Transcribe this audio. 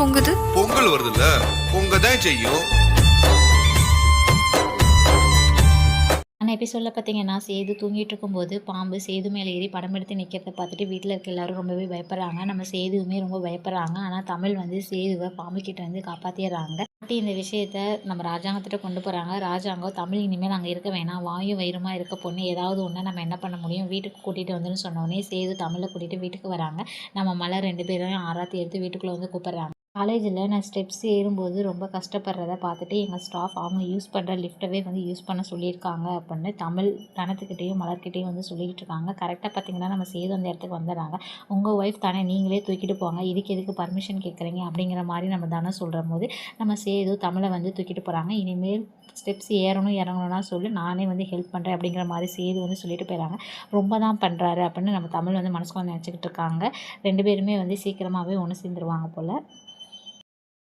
பொங்குது? பொங்கல் வருதுல்ல? பொங்க தான் செய்யும். அந்த எபிசோடில் பார்த்தீங்கன்னா சேது தூங்கிட்டு இருக்கும்போது பாம்பு சேது மேலே ஏறி படம் எடுத்து நிற்கிறத பார்த்துட்டு வீட்டில் இருக்க எல்லாரும் ரொம்பவே பயப்படுறாங்க. நம்ம சேதுவுமே ரொம்ப பயப்படுறாங்க. ஆனால் தமிழ் வந்து சேதுவை பாம்பு கிட்ட வந்து காப்பாற்றிடுறாங்க பாட்டி இந்த விஷயத்த நம்ம ராஜாங்கத்திட்ட கொண்டு போகிறாங்க ராஜாங்கம் தமிழ் இனிமேல் அங்கே இருக்க வேணாம். வாயும் வயிறுமா இருக்க பொண்ணு. ஏதாவது ஒன்று நம்ம என்ன பண்ண முடியும்? வீட்டுக்கு கூட்டிகிட்டு வந்துன்னு சொன்னோடனே சேது தமிழை கூட்டிகிட்டு வீட்டுக்கு வராங்க. நம்ம மலர் ரெண்டு பேரும் ஆராத்தி எடுத்து வீட்டுக்குள்ளே வந்து கூப்பிட்றாங்க. காலேஜில் நான் ஸ்டெப்ஸ் ஏறும்போது ரொம்ப கஷ்டப்படுறத பார்த்துட்டு எங்கள் ஸ்டாஃப் அவங்க யூஸ் பண்ணுற லிஃப்ட்டவே வந்து யூஸ் பண்ண சொல்லியிருக்காங்க அப்படின்னு தமிழ் தனத்துக்கிட்டேயும் மலர்கிட்டேயும் வந்து சொல்லிக்கிட்டு இருக்காங்க. கரெக்டாக பார்த்தீங்கன்னா நம்ம சேது அந்த இடத்துக்கு வந்துடுறாங்க உங்கள் ஒய்ஃப் தானே நீங்களே தூக்கிட்டு போங்க. இதுக்கு எதுக்கு பர்மிஷன் கேட்குறீங்க? அப்படிங்கிற மாதிரி நம்ம தானே சொல்கிற போது நம்ம சேது தமிழை வந்து தூக்கிட்டு போகிறாங்க இனிமேல் ஸ்டெப்ஸ் ஏறணும் இறங்கணும்னா சொல்லி நானே வந்து ஹெல்ப் பண்ணுறேன் அப்படிங்கிற மாதிரி சேது வந்து சொல்லிட்டு போயிடறாங்க ரொம்ப தான் பண்ணுறாரு அப்படின்னு நம்ம தமிழ் வந்து மனசுக்கு வந்து நினச்சிக்கிட்டு இருக்காங்க. ரெண்டு பேருமே வந்து சீக்கிரமாகவே ஒன்று சேர்ந்துருவாங்க போல்.